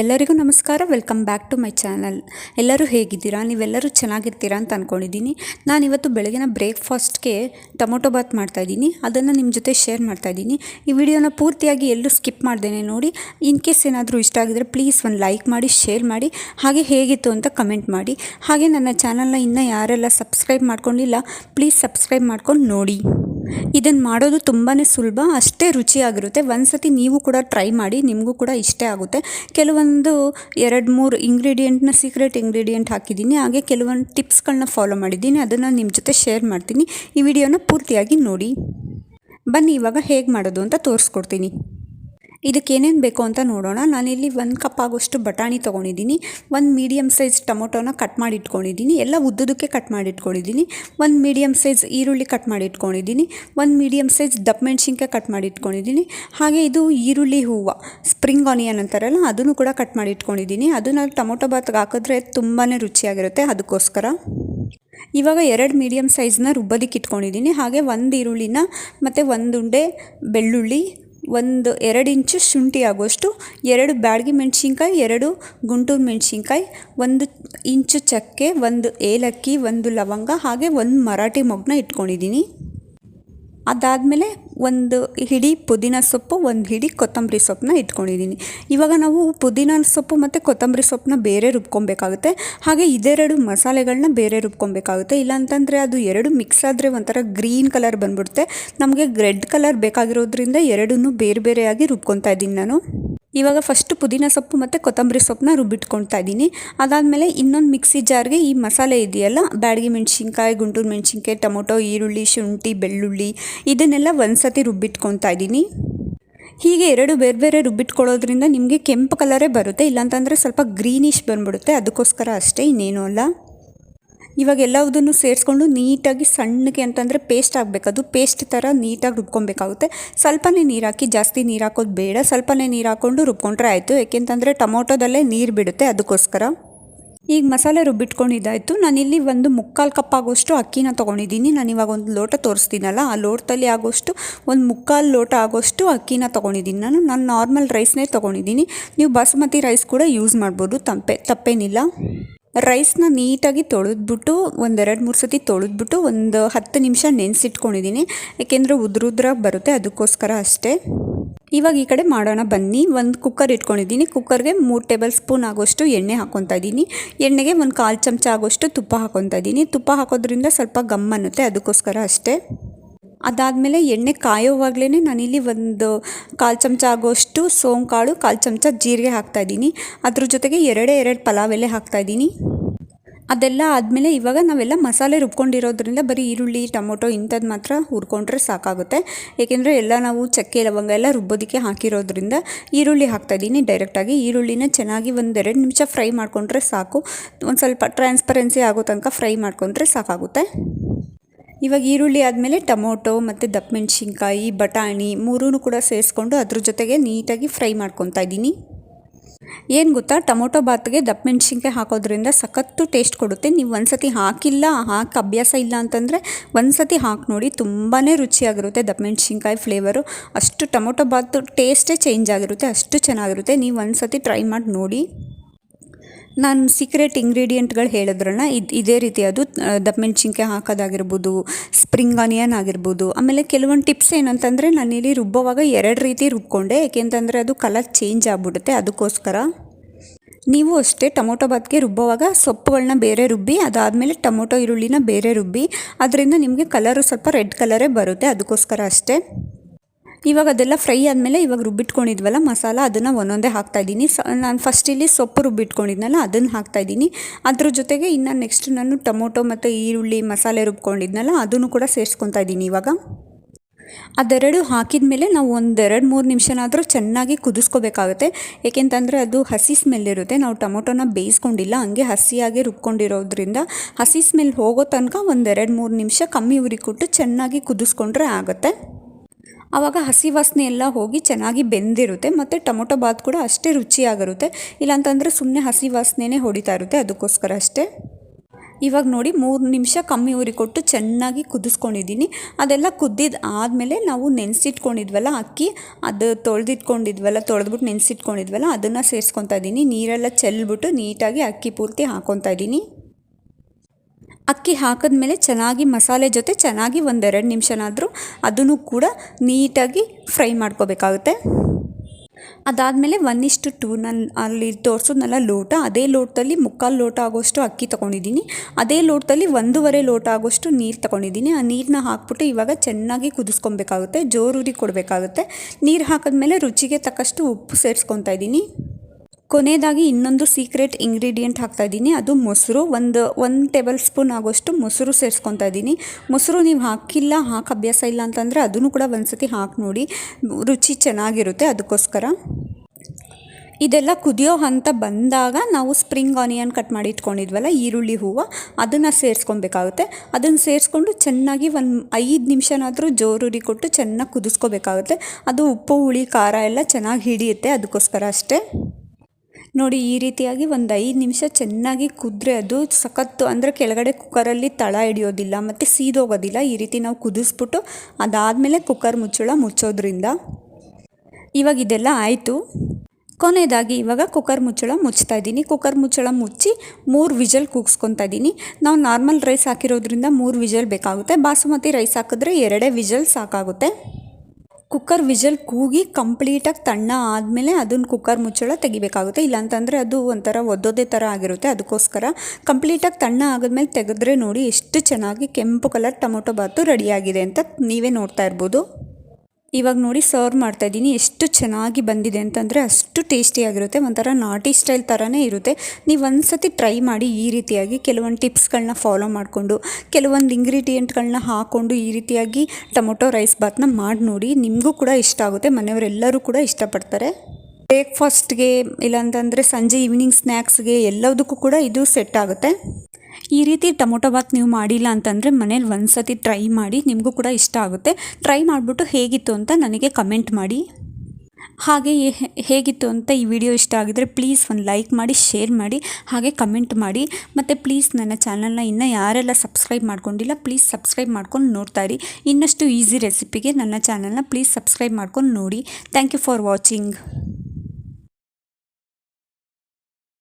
ಎಲ್ಲರಿಗೂ ನಮಸ್ಕಾರ. Welcome back to my channel ಎಲ್ಲರೂ ಹೇಗಿದ್ದೀರಾ? ನೀವೆಲ್ಲರೂ ಚೆನ್ನಾಗಿರ್ತೀರಾ ಅಂತ ಅಂದ್ಕೊಂಡಿದ್ದೀನಿ ನಾನಿವತ್ತು ಬೆಳಗಿನ ಬ್ರೇಕ್ಫಾಸ್ಟ್ಗೆ ಟೊಮೊಟೊ ಬಾತ್ ಮಾಡ್ತಾಯಿದ್ದೀನಿ ಅದನ್ನು ನಿಮ್ಮ ಜೊತೆ ಶೇರ್ ಮಾಡ್ತಾಯಿದ್ದೀನಿ ಈ ವಿಡಿಯೋನ ಪೂರ್ತಿಯಾಗಿ ಎಲ್ಲೂ ಸ್ಕಿಪ್ ಮಾಡ್ದೇನೆ ನೋಡಿ. ಇನ್ ಕೇಸ್ ಏನಾದರೂ ಇಷ್ಟ ಆಗಿದ್ರೆ ಪ್ಲೀಸ್ ಒಂದು ಲೈಕ್ ಮಾಡಿ ಶೇರ್ ಮಾಡಿ. ಹಾಗೆ ಹೇಗಿತ್ತು ಅಂತ ಕಮೆಂಟ್ ಮಾಡಿ. ಹಾಗೆ ನನ್ನ ಚಾನಲ್ನ ಇನ್ನೂ ಯಾರೆಲ್ಲ ಸಬ್ಸ್ಕ್ರೈಬ್ ಮಾಡ್ಕೊಂಡಿಲ್ಲ ಪ್ಲೀಸ್ ಸಬ್ಸ್ಕ್ರೈಬ್ ಮಾಡ್ಕೊಂಡು ನೋಡಿ. ಇದನ್ನು ಮಾಡೋದು ತುಂಬಾ ಸುಲಭ, ಅಷ್ಟೇ ರುಚಿಯಾಗಿರುತ್ತೆ. ಒಂದ್ಸತಿ ನೀವು ಕೂಡ ಟ್ರೈ ಮಾಡಿ, ನಿಮಗೂ ಕೂಡ ಇಷ್ಟೇ ಆಗುತ್ತೆ. ಕೆಲವೊಂದು ಎರಡು ಮೂರು ಇಂಗ್ರೀಡಿಯೆಂಟ್ನ ಸೀಕ್ರೆಟ್ ಇಂಗ್ರೀಡಿಯೆಂಟ್ ಹಾಕಿದ್ದೀನಿ. ಹಾಗೆ ಕೆಲವೊಂದು ಟಿಪ್ಸ್ಗಳನ್ನ ಫಾಲೋ ಮಾಡಿದ್ದೀನಿ. ಅದನ್ನು ನಿಮ್ಮ ಜೊತೆ ಶೇರ್ ಮಾಡ್ತೀನಿ. ಈ ವಿಡಿಯೋನ ಪೂರ್ತಿಯಾಗಿ ನೋಡಿ. ಬನ್ನಿ, ಇವಾಗ ಹೇಗೆ ಮಾಡೋದು ಅಂತ ತೋರಿಸ್ಕೊಡ್ತೀನಿ. ಇದಕ್ಕೆ ಏನೇನು ಬೇಕು ಅಂತ ನೋಡೋಣ. ನಾನಿಲ್ಲಿ ಒಂದು ಕಪ್ ಆಗೋಷ್ಟು ಬಟಾಣಿ ತೊಗೊಂಡಿದ್ದೀನಿ. ಒಂದು ಮೀಡಿಯಮ್ ಸೈಜ್ ಟೊಮೊಟೊನ ಕಟ್ ಮಾಡಿ ಇಟ್ಕೊಂಡಿದ್ದೀನಿ ಎಲ್ಲ ಉದ್ದದಕ್ಕೆ ಕಟ್ ಮಾಡಿ ಇಟ್ಕೊಂಡಿದ್ದೀನಿ ಒಂದು ಮೀಡಿಯಮ್ ಸೈಜ್ ಈರುಳ್ಳಿ ಕಟ್ ಮಾಡಿ ಇಟ್ಕೊಂಡಿದ್ದೀನಿ ಒಂದು ಮೀಡಿಯಮ್ ಸೈಜ್ ದಪ್ಪ ಮೆಣಸಿನ್ಕಾಯಿ ಕಟ್ ಮಾಡಿ ಇಟ್ಕೊಂಡಿದ್ದೀನಿ ಹಾಗೆ ಇದು ಈರುಳ್ಳಿ ಹೂವು ಸ್ಪ್ರಿಂಗ್ ಆನಿಯನ್ ಅಂತಾರಲ್ಲ, ಅದನ್ನು ಕೂಡ ಕಟ್ ಮಾಡಿ ಇಟ್ಕೊಂಡಿದ್ದೀನಿ ಅದನ್ನು ಟೊಮೊಟೊ ಬಾತ್ಗೆ ಹಾಕಿದ್ರೆ ತುಂಬಾ ರುಚಿಯಾಗಿರುತ್ತೆ ಅದಕ್ಕೋಸ್ಕರ. ಇವಾಗ ಎರಡು ಮೀಡಿಯಮ್ ಸೈಜ್ನ ರುಬ್ಬೋದಕ್ಕೆ ಇಟ್ಕೊಂಡಿದ್ದೀನಿ. ಹಾಗೆ ಒಂದು ಈರುಳ್ಳಿನ ಮತ್ತು ಒಂದುಂಡೆ ಬೆಳ್ಳುಳ್ಳಿ ಒಂದು ಎರಡು ಇಂಚು ಶುಂಠಿ ಆಗೋಷ್ಟು ಎರಡು ಬ್ಯಾಡಗಿ ಮೆಣಸಿನ್ಕಾಯಿ, ಎರಡು ಗುಂಟೂರು ಮೆಣಸಿನ್ಕಾಯಿ, ಒಂದು ಇಂಚು ಚಕ್ಕೆ, ಒಂದು ಏಲಕ್ಕಿ, ಒಂದು ಲವಂಗ ಹಾಗೆ ಒಂದು ಮರಾಠಿ ಮೊಗ್ಗನ್ನ ಇಟ್ಕೊಂಡಿದ್ದೀನಿ. ಅದಾದಮೇಲೆ ಒಂದು ಹಿಡಿ ಪುದೀನ ಸೊಪ್ಪು, ಒಂದು ಹಿಡಿ ಕೊತ್ತಂಬರಿ ಸೊಪ್ಪನ್ನ ಇಟ್ಕೊಂಡಿದ್ದೀನಿ. ಇವಾಗ ನಾವು ಪುದೀನ ಸೊಪ್ಪು ಮತ್ತು ಕೊತ್ತಂಬರಿ ಸೊಪ್ಪನ್ನ ಬೇರೆ ರುಬ್ಕೊಬೇಕಾಗುತ್ತೆ. ಹಾಗೆ ಇದೆರಡು ಮಸಾಲೆಗಳನ್ನ ಬೇರೆ ರುಬ್ಕೊಬೇಕಾಗುತ್ತೆ. ಇಲ್ಲಾಂತಂದರೆ ಅದು ಎರಡು ಮಿಕ್ಸ್ ಆದರೆ ಒಂಥರ ಗ್ರೀನ್ ಕಲರ್ ಬಂದ್ಬಿಡುತ್ತೆ. ನಮಗೆ ರೆಡ್ ಕಲರ್ ಬೇಕಾಗಿರೋದ್ರಿಂದ ಎರಡನ್ನೂ ಬೇರೆ ಬೇರೆಯಾಗಿ ರುಬ್ಕೊತಾ ಇದ್ದೀನಿ ನಾನು. ಇವಾಗ ಫಸ್ಟ್ ಪುದೀನ ಸೊಪ್ಪು ಮತ್ತು ಕೊತ್ತಂಬರಿ ಸೊಪ್ಪನ್ನ ರುಬ್ಬಿಟ್ಕೊಳ್ತಾ ಇದ್ದೀನಿ. ಅದಾದಮೇಲೆ ಇನ್ನೊಂದು ಮಿಕ್ಸಿ ಜಾರ್ಗೆ ಈ ಮಸಾಲೆ ಇದೆಯಲ್ಲ, ಬ್ಯಾಡಗಿ ಮೆಣಸಿನ್ಕಾಯಿ, ಗುಂಟೂರು ಮೆಣಸಿನ್ಕಾಯಿ, ಟೊಮೊಟೊ, ಈರುಳ್ಳಿ, ಶುಂಠಿ, ಬೆಳ್ಳುಳ್ಳಿ, ಇದನ್ನೆಲ್ಲ ಒಂದು ಸತಿ ರುಬ್ಬಿಟ್ಕೊತಾ ಇದ್ದೀನಿ. ಹೀಗೆ ಎರಡು ಬೇರೆ ಬೇರೆ ರುಬ್ಬಿಟ್ಕೊಳ್ಳೋದ್ರಿಂದ ನಿಮಗೆ ಕೆಂಪು ಕಲರೇ ಬರುತ್ತೆ. ಇಲ್ಲಾಂತಂದರೆ ಸ್ವಲ್ಪ ಗ್ರೀನಿಶ್ ಬಂದ್ಬಿಡುತ್ತೆ. ಅದಕ್ಕೋಸ್ಕರ ಅಷ್ಟೇ, ಇನ್ನೇನೂ ಅಲ್ಲ. ಇವಾಗ ಎಲ್ಲವುದನ್ನು ಸೇರಿಸ್ಕೊಂಡು ನೀಟಾಗಿ ಸಣ್ಣಗೆ ಅಂತಂದರೆ ಪೇಸ್ಟ್ ಆಗಬೇಕು. ಅದು ಪೇಸ್ಟ್ ಥರ ನೀಟಾಗಿ ರುಬ್ಕೊಬೇಕಾಗುತ್ತೆ ಸ್ವಲ್ಪನೇ ನೀರು ಹಾಕಿ ಜಾಸ್ತಿ ನೀರು ಹಾಕೋದು ಬೇಡ. ಸ್ವಲ್ಪನೇ ನೀರು ಹಾಕ್ಕೊಂಡು ರುಬ್ಕೊಂಡ್ರೆ ಆಯಿತು. ಯಾಕೆಂತಂದರೆ ಟೊಮೊಟೊದಲ್ಲೇ ನೀರು ಬಿಡುತ್ತೆ ಅದಕ್ಕೋಸ್ಕರ. ಈಗ ಮಸಾಲೆ ರುಬ್ಬಿಟ್ಕೊಂಡಿದ್ದಾಯಿತು. ನಾನಿಲ್ಲಿ ಒಂದು ಮುಕ್ಕಾಲು ಕಪ್ ಆಗೋಷ್ಟು ಅಕ್ಕಿನ ತೊಗೊಂಡಿದ್ದೀನಿ. ನಾನು ಇವಾಗ ಒಂದು ಲೋಟ ತೋರಿಸ್ತೀನಲ್ಲ, ಆ ಲೋಟದಲ್ಲಿ ಆಗೋಷ್ಟು, ಒಂದು ಮುಕ್ಕಾಲು ಲೋಟ ಆಗೋಷ್ಟು ಅಕ್ಕಿನ ತೊಗೊಂಡಿದ್ದೀನಿ ನಾನು. ನಾನು ನಾರ್ಮಲ್ ರೈಸ್ನೇ ತೊಗೊಂಡಿದ್ದೀನಿ. ನೀವು ಬಾಸುಮತಿ ರೈಸ್ ಕೂಡ ಯೂಸ್ ಮಾಡ್ಬೋದು ತಪ್ಪೆ ತಪ್ಪೇನಿಲ್ಲ. ರೈಸ್ನ ನೀಟಾಗಿ ತೊಳೆದ್ಬಿಟ್ಟು, ಒಂದೆರಡು ಮೂರು ಸತಿ ತೊಳೆದ್ಬಿಟ್ಟು, ಒಂದು ಹತ್ತು ನಿಮಿಷ ನೆನೆಸಿಟ್ಕೊಂಡಿದ್ದೀನಿ. ಏಕೆಂದರೆ ಉದ್ರುದ್ರಾಗಿ ಬರುತ್ತೆ, ಅದಕ್ಕೋಸ್ಕರ ಅಷ್ಟೇ. ಇವಾಗ ಈ ಕಡೆ ಮಾಡೋಣ. ಬನ್ನಿ, ಒಂದು ಕುಕ್ಕರ್ ಇಟ್ಕೊಂಡಿದ್ದೀನಿ. ಕುಕ್ಕರ್ಗೆ ಮೂರು ಟೇಬಲ್ ಸ್ಪೂನ್ ಆಗೋಷ್ಟು ಎಣ್ಣೆ ಹಾಕ್ಕೊತಾ ಇದ್ದೀನಿ. ಎಣ್ಣೆಗೆ ಒಂದು ಕಾಲು ಚಮಚ ಆಗೋಷ್ಟು ತುಪ್ಪ ಹಾಕ್ಕೊತಾ ಇದ್ದೀನಿ. ತುಪ್ಪ ಹಾಕೋದ್ರಿಂದ ಸ್ವಲ್ಪ ಗಮ್ ಅನ್ನುತ್ತೆ, ಅದಕ್ಕೋಸ್ಕರ ಅಷ್ಟೇ. ಅದಾದಮೇಲೆ ಎಣ್ಣೆ ಕಾಯೋವಾಗಲೇ ನಾನಿಲ್ಲಿ ಒಂದು ಕಾಲು ಚಮಚ ಆಗೋಷ್ಟು ಸೋಂಕಾಳು, ಕಾಲು ಚಮಚ ಜೀರಿಗೆ ಹಾಕ್ತಾಯಿದ್ದೀನಿ ಅದ್ರ ಜೊತೆಗೆ ಎರಡೇ, ಎರಡು ಪಲಾವ್ ಎಲೆ ಹಾಕ್ತಾಯಿದ್ದೀನಿ ಅದೆಲ್ಲ ಆದಮೇಲೆ ಇವಾಗ ನಾವೆಲ್ಲ ಮಸಾಲೆ ರುಬ್ಕೊಂಡಿರೋದ್ರಿಂದ ಬರೀ ಈರುಳ್ಳಿ, ಟೊಮೊಟೊ ಇಂಥದ್ದು ಮಾತ್ರ ಹುರ್ಕೊಂಡ್ರೆ ಸಾಕಾಗುತ್ತೆ. ಏಕೆಂದರೆ ಎಲ್ಲ ನಾವು ಚಕ್ಕೆ, ಲವಂಗ ಎಲ್ಲ ರುಬ್ಬೋದಕ್ಕೆ ಹಾಕಿರೋದ್ರಿಂದ ಈರುಳ್ಳಿ ಹಾಕ್ತಾಯಿದ್ದೀನಿ ಡೈರೆಕ್ಟಾಗಿ ಈರುಳ್ಳಿನ ಚೆನ್ನಾಗಿ ಒಂದೆರಡು ನಿಮಿಷ ಫ್ರೈ ಮಾಡಿಕೊಂಡ್ರೆ ಸಾಕು. ಒಂದು ಸ್ವಲ್ಪ ಟ್ರಾನ್ಸ್ಪರೆನ್ಸಿ ಆಗೋ ತನಕ ಫ್ರೈ ಮಾಡ್ಕೊಂಡ್ರೆ ಸಾಕಾಗುತ್ತೆ. ಇವಾಗ ಈರುಳ್ಳಿ ಆದಮೇಲೆ ಟೊಮೊಟೊ ಮತ್ತು ದಪ್ಪ ಮೆಣಸಿನ್ಕಾಯಿ, ಬಟಾಣಿ ಮೂರೂ ಕೂಡ ಸೇರಿಸ್ಕೊಂಡು ಅದ್ರ ಜೊತೆಗೆ ನೀಟಾಗಿ ಫ್ರೈ ಮಾಡ್ಕೊತಾ ಇದ್ದೀನಿ. ಏನು ಗೊತ್ತಾ? ಟೊಮೊಟೊ ಬಾತ್ಗೆ ದಪ್ಪ ಮೆಣಸಿನ್ಕಾಯಿ ಹಾಕೋದ್ರಿಂದ ಸಖತ್ತು ಟೇಸ್ಟ್ ಕೊಡುತ್ತೆ. ನೀವು ಒಂದು ಸತಿ ಹಾಕಿಲ್ಲ, ಹಾಕಿ ಅಭ್ಯಾಸ ಇಲ್ಲ ಅಂತಂದರೆ ಒಂದು ಸತಿ ಹಾಕಿ ನೋಡಿ ತುಂಬಾ ರುಚಿಯಾಗಿರುತ್ತೆ ದಪ್ಪ ಮೆಣಸಿನ್ಕಾಯಿ ಫ್ಲೇವರು ಅಷ್ಟು ಟೊಮೊಟೊ ಬಾತು ಟೇಸ್ಟೇ ಚೇಂಜ್ ಆಗಿರುತ್ತೆ, ಅಷ್ಟು ಚೆನ್ನಾಗಿರುತ್ತೆ. ನೀವು ಒಂದು ಸತಿ ಟ್ರೈ ಮಾಡಿ ನೋಡಿ. ನಾನು ಸೀಕ್ರೆಟ್ ಇಂಗ್ರೀಡಿಯೆಂಟ್ಗಳು ಹೇಳಿದ್ರಲ್ಲ, ಇದು, ಇದೇ ರೀತಿ ಅದು ದಪ್ಪ ಚಿಂಕೆ ಹಾಕೋದಾಗಿರ್ಬೋದು ಸ್ಪ್ರಿಂಗ್ ಆನಿಯನ್ ಆಗಿರ್ಬೋದು, ಆಮೇಲೆ ಕೆಲವೊಂದು ಟಿಪ್ಸ್ ಏನಂತಂದರೆ ಇಲ್ಲಿ ರುಬ್ಬೋವಾಗ ಎರಡು ರೀತಿ ರುಬ್ಕೊಂಡೆ, ಏಕೆಂತಂದರೆ ಅದು ಕಲರ್ ಚೇಂಜ್ ಆಗಿಬಿಡುತ್ತೆ ಅದಕ್ಕೋಸ್ಕರ. ನೀವು ಅಷ್ಟೇ ಟೊಮೊಟೊ ಬಾತ್ಗೆ ರುಬ್ಬೋವಾಗ ಸೊಪ್ಪುಗಳನ್ನ ಬೇರೆ ರುಬ್ಬಿ, ಅದಾದಮೇಲೆ ಟೊಮೊಟೊ ಈರುಳ್ಳಿನ ಬೇರೆ ರುಬ್ಬಿ, ಅದರಿಂದ ನಿಮಗೆ ಕಲರು ಸ್ವಲ್ಪ ರೆಡ್ ಕಲರೇ ಬರುತ್ತೆ, ಅದಕ್ಕೋಸ್ಕರ ಅಷ್ಟೇ. ಇವಾಗ ಅದೆಲ್ಲ ಫ್ರೈ ಆದಮೇಲೆ ಇವಾಗ ರುಬ್ಬಿಟ್ಕೊಂಡಿದ್ವಲ್ಲ ಮಸಾಲ, ಅದನ್ನು ಒಂದೊಂದೇ ಹಾಕ್ತಾಯಿದ್ದೀನಿ ಸ, ನಾನು ಫಸ್ಟ್ ಇಲ್ಲಿ ಸೊಪ್ಪು ರುಬ್ಬಿಟ್ಕೊಂಡಿದ್ನಲ್ಲ, ಅದನ್ನು ಹಾಕ್ತಾಯಿದ್ದೀನಿ ಅದ್ರ ಜೊತೆಗೆ ಇನ್ನು ನೆಕ್ಸ್ಟ್ ನಾನು ಟೊಮೊಟೊ ಮತ್ತು ಈರುಳ್ಳಿ ಮಸಾಲೆ ರುಬ್ಕೊಂಡಿದ್ನಲ್ಲ, ಅದನ್ನು ಕೂಡ ಸೇರಿಸ್ಕೊತಾ ಇದ್ದೀನಿ ಇವಾಗ. ಅದೆರಡು ಹಾಕಿದ ಮೇಲೆ ನಾವು ಒಂದೆರಡು ಮೂರು ನಿಮಿಷನಾದರೂ ಚೆನ್ನಾಗಿ ಕುದಿಸ್ಕೋಬೇಕಾಗುತ್ತೆ. ಏಕೆಂತಂದರೆ ಅದು ಹಸಿ ಸ್ಮೆಲ್ ಇರುತ್ತೆ. ನಾವು ಟೊಮೊಟೊನ ಬೇಯಿಸ್ಕೊಂಡಿಲ್ಲ, ಹಂಗೆ ಹಸಿಯಾಗಿ ರುಬ್ಕೊಂಡಿರೋದ್ರಿಂದ ಹಸಿ ಸ್ಮೆಲ್ ಹೋಗೋ ತನಕ ಒಂದೆರಡು ಮೂರು ನಿಮಿಷ ಕಮ್ಮಿ ಉರಿ ಕೊಟ್ಟು ಚೆನ್ನಾಗಿ ಕುದಿಸ್ಕೊಂಡ್ರೆ ಆಗುತ್ತೆ. ಆವಾಗ ಹಸಿ ವಾಸನೆ ಎಲ್ಲ ಹೋಗಿ ಚೆನ್ನಾಗಿ ಬೆಂದಿರುತ್ತೆ ಮತ್ತು ಟೊಮೊಟೊ ಬಾತ್ ಕೂಡ ಅಷ್ಟೇ ರುಚಿಯಾಗಿರುತ್ತೆ. ಇಲ್ಲಾಂತಂದರೆ ಸುಮ್ಮನೆ ಹಸಿ ವಾಸನೆ ಹೊಡಿತಾ ಇರುತ್ತೆ ಅದಕ್ಕೋಸ್ಕರ ಅಷ್ಟೇ. ಇವಾಗ ನೋಡಿ ಮೂರು ನಿಮಿಷ ಕಮ್ಮಿ ಉರಿ ಕೊಟ್ಟು ಚೆನ್ನಾಗಿ ಕುದಿಸ್ಕೊಂಡಿದ್ದೀನಿ. ಅದೆಲ್ಲ ಕುದ್ದಿದ ಆದಮೇಲೆ ನಾವು ನೆನೆಸಿಟ್ಕೊಂಡಿದ್ವಲ್ಲ ಅಕ್ಕಿ, ಅದು ತೊಳೆದಿಟ್ಕೊಂಡಿದ್ವಲ್ಲ ತೊಳೆದ್ಬಿಟ್ಟು ನೆನೆಸಿಟ್ಕೊಂಡಿದ್ವಲ್ಲ, ಅದನ್ನು ಸೇರಿಸ್ಕೊತಾ ಇದ್ದೀನಿ. ನೀರೆಲ್ಲ ಚೆಲ್ಬಿಟ್ಟು ನೀಟಾಗಿ ಅಕ್ಕಿ ಪೂರ್ತಿ ಹಾಕ್ಕೊತಾ ಇದ್ದೀನಿ. ಅಕ್ಕಿ ಹಾಕಿದ್ಮೇಲೆ ಚೆನ್ನಾಗಿ ಮಸಾಲೆ ಜೊತೆ ಚೆನ್ನಾಗಿ ಒಂದೆರಡು ನಿಮಿಷನಾದರೂ ಅದನ್ನು ಕೂಡ ನೀಟಾಗಿ ಫ್ರೈ ಮಾಡ್ಕೋಬೇಕಾಗುತ್ತೆ. ಅದಾದಮೇಲೆ ಒನ್ ಇಷ್ಟು ಟೂನಲ್ಲಿ ಅಲ್ಲಿ ತೋರಿಸೋದ್ನಲ್ಲ ಲೋಟ, ಅದೇ ಲೋಟದಲ್ಲಿ ಮುಕ್ಕಾಲು ಲೋಟ ಆಗೋಷ್ಟು ಅಕ್ಕಿ ತೊಗೊಂಡಿದ್ದೀನಿ. ಅದೇ ಲೋಟದಲ್ಲಿ ಒಂದೂವರೆ ಲೋಟ ಆಗೋಷ್ಟು ನೀರು ತೊಗೊಂಡಿದ್ದೀನಿ. ಆ ನೀರನ್ನ ಹಾಕ್ಬಿಟ್ಟು ಇವಾಗ ಚೆನ್ನಾಗಿ ಕುದಿಸ್ಕೊಬೇಕಾಗುತ್ತೆ, ಜೋರೂರಿ ಕೊಡಬೇಕಾಗುತ್ತೆ. ನೀರು ಹಾಕಿದ್ಮೇಲೆ ರುಚಿಗೆ ತಕ್ಕಷ್ಟು ಉಪ್ಪು ಸೇರಿಸ್ಕೊತಾ ಇದ್ದೀನಿ. ಕೊನೆಯದಾಗಿ ಇನ್ನೊಂದು ಸೀಕ್ರೆಟ್ ಇಂಗ್ರೀಡಿಯೆಂಟ್ ಹಾಕ್ತಾ ಇದ್ದೀನಿ. ಅದು ಮೊಸರು. ಒಂದು ಒಂದು ಟೇಬಲ್ ಸ್ಪೂನ್ ಆಗೋಷ್ಟು ಮೊಸರು ಸೇರಿಸ್ಕೊತಾ ಇದ್ದೀನಿ. ಮೊಸರು ನೀವು ಹಾಕಿಲ್ಲ, ಹಾಕಿ ಅಭ್ಯಾಸ ಇಲ್ಲ ಅಂತಂದರೆ ಅದನ್ನು ಕೂಡ ಒಂದ್ಸತಿ ಹಾಕಿ ನೋಡಿ. ರುಚಿ ಚೆನ್ನಾಗಿರುತ್ತೆ ಅದಕ್ಕೋಸ್ಕರ. ಇದೆಲ್ಲ ಕುದಿಯೋ ಹಂತ ಬಂದಾಗ ನಾವು ಸ್ಪ್ರಿಂಗ್ ಆನಿಯನ್ ಕಟ್ ಮಾಡಿ ಇಟ್ಕೊಂಡಿದ್ವಲ್ಲ, ಈರುಳ್ಳಿ ಹೂವು, ಅದನ್ನು ಸೇರಿಸ್ಕೊಬೇಕಾಗುತ್ತೆ. ಅದನ್ನು ಸೇರಿಸ್ಕೊಂಡು ಚೆನ್ನಾಗಿ ಒಂದು ಐದು ನಿಮಿಷನಾದರೂ ಜೋರುರಿ ಕೊಟ್ಟು ಚೆನ್ನಾಗಿ ಕುದಿಸ್ಕೋಬೇಕಾಗುತ್ತೆ. ಅದು ಉಪ್ಪು, ಹುಳಿ, ಖಾರ ಎಲ್ಲ ಚೆನ್ನಾಗಿ ಹಿಡಿಯುತ್ತೆ ಅದಕ್ಕೋಸ್ಕರ ಅಷ್ಟೇ. ನೋಡಿ, ಈ ರೀತಿಯಾಗಿ ಒಂದು ಐದು ನಿಮಿಷ ಚೆನ್ನಾಗಿ ಕುದ್ರೆ ಅದು ಸಖತ್ತು. ಅಂದರೆ ಕೆಳಗಡೆ ಕುಕ್ಕರಲ್ಲಿ ತಳ ಹಿಡಿಯೋದಿಲ್ಲ, ಮತ್ತು ಸೀದೋಗೋದಿಲ್ಲ ಈ ರೀತಿ ನಾವು ಕುದಿಸ್ಬಿಟ್ಟು ಅದಾದಮೇಲೆ ಕುಕ್ಕರ್ ಮುಚ್ಚಳ ಮುಚ್ಚೋದ್ರಿಂದ ಇವಾಗ ಇದೆಲ್ಲ ಆಯಿತು. ಕೊನೆಯದಾಗಿ ಇವಾಗ ಕುಕ್ಕರ್ ಮುಚ್ಚಳ ಮುಚ್ತಾ ಇದ್ದೀನಿ. ಕುಕ್ಕರ್ ಮುಚ್ಚಳ ಮುಚ್ಚಿ ಮೂರು ವಿಜಲ್ ಕೂಗಿಸ್ಕೊತಾ ಇದ್ದೀನಿ. ನಾವು ನಾರ್ಮಲ್ ರೈಸ್ ಹಾಕಿರೋದ್ರಿಂದ ಮೂರು ವಿಜಲ್ ಬೇಕಾಗುತ್ತೆ. ಬಾಸುಮತಿ ರೈಸ್ ಹಾಕಿದ್ರೆ ಎರಡೇ ವಿಜಲ್ ಸಾಕಾಗುತ್ತೆ. ಕುಕ್ಕರ್ ವಿಜಲ್ ಕೂಗಿ ಕಂಪ್ಲೀಟಾಗಿ ತಣ್ಣ ಆದಮೇಲೆ ಅದನ್ನು ಕುಕ್ಕರ್ ಮುಚ್ಚಳ ತೆಗಿಬೇಕಾಗುತ್ತೆ. ಇಲ್ಲಾಂತಂದರೆ ಅದು ಒಂಥರ ಒದ್ದೋದೇ ಥರ ಆಗಿರುತ್ತೆ. ಅದಕ್ಕೋಸ್ಕರ ಕಂಪ್ಲೀಟಾಗಿ ತಣ್ಣ ಆಗಿದ್ಮೇಲೆ ತೆಗೆದ್ರೆ ನೋಡಿ ಎಷ್ಟು ಚೆನ್ನಾಗಿ ಕೆಂಪು ಕಲರ್ ಟೊಮೊಟೊ ಬಾತು ರೆಡಿಯಾಗಿದೆ ಅಂತ ನೀವೇ ನೋಡ್ತಾ ಇರ್ಬೋದು. ಇವಾಗ ನೋಡಿ ಸರ್ವ್ ಮಾಡ್ತಾ ಇದ್ದೀನಿ. ಎಷ್ಟು ಚೆನ್ನಾಗಿ ಬಂದಿದೆ ಅಂತಂದರೆ ಅಷ್ಟು ಟೇಸ್ಟಿಯಾಗಿರುತ್ತೆ ಒಂಥರ ನಾಟಿ ಸ್ಟೈಲ್ ಥರನೇ ಇರುತ್ತೆ. ನೀವು ಒಂದು ಸತಿ ಟ್ರೈ ಮಾಡಿ ಈ ರೀತಿಯಾಗಿ ಕೆಲವೊಂದು ಟಿಪ್ಸ್ಗಳನ್ನ ಫಾಲೋ ಮಾಡಿಕೊಂಡು, ಕೆಲವೊಂದು ಇಂಗ್ರೀಡಿಯೆಂಟ್ಗಳನ್ನ ಹಾಕ್ಕೊಂಡು ಈ ರೀತಿಯಾಗಿ ಟೊಮೊಟೊ, ರೈಸ್ ಬಾತ್ನ ಮಾಡಿ ನೋಡಿ. ನಿಮಗೂ ಕೂಡ ಇಷ್ಟ ಆಗುತ್ತೆ. ಮನೆಯವರೆಲ್ಲರೂ ಕೂಡ ಇಷ್ಟಪಡ್ತಾರೆ. ಬ್ರೇಕ್ಫಾಸ್ಟ್ಗೆ ಇಲ್ಲಾಂತಂದರೆ ಸಂಜೆ ಈವ್ನಿಂಗ್ ಸ್ನ್ಯಾಕ್ಸ್ಗೆ ಎಲ್ಲದಕ್ಕೂ ಕೂಡ ಇದು ಸೆಟ್ ಆಗುತ್ತೆ. ಈ ರೀತಿ ಟೊಮೊಟೊ ಬಾತ್ ನೀವು ಮಾಡಿಲ್ಲ ಅಂತಂದರೆ ಮನೇಲಿ ಒಂದು ಸತಿ ಟ್ರೈ ಮಾಡಿ ನಿಮಗೂ ಕೂಡ ಇಷ್ಟ ಆಗುತ್ತೆ. ಟ್ರೈ ಮಾಡಿಬಿಟ್ಟು ಹೇಗಿತ್ತು ಅಂತ ನನಗೆ ಕಮೆಂಟ್ ಮಾಡಿ. ಹಾಗೆ ಹೇಗಿತ್ತು ಅಂತ ಈ ವಿಡಿಯೋ ಇಷ್ಟ ಆಗಿದರೆ ಪ್ಲೀಸ್ ಒಂದು ಲೈಕ್ ಮಾಡಿ ಶೇರ್ ಮಾಡಿ, ಹಾಗೆ ಕಮೆಂಟ್ ಮಾಡಿ. ಮತ್ತು ಪ್ಲೀಸ್ ನನ್ನ ಚಾನಲ್ನ ಇನ್ನೂ ಯಾರೆಲ್ಲ ಸಬ್ಸ್ಕ್ರೈಬ್ ಮಾಡ್ಕೊಂಡಿಲ್ಲ ಪ್ಲೀಸ್ ಸಬ್ಸ್ಕ್ರೈಬ್ ಮಾಡ್ಕೊಂಡು ನೋಡ್ತಾ ಇರಿ. ಇನ್ನಷ್ಟು ಈಸಿ ರೆಸಿಪಿಗೆ ನನ್ನ ಚಾನಲ್ನ ಪ್ಲೀಸ್ ಸಬ್ಸ್ಕ್ರೈಬ್ ಮಾಡ್ಕೊಂಡು ನೋಡಿ. Thank you for watching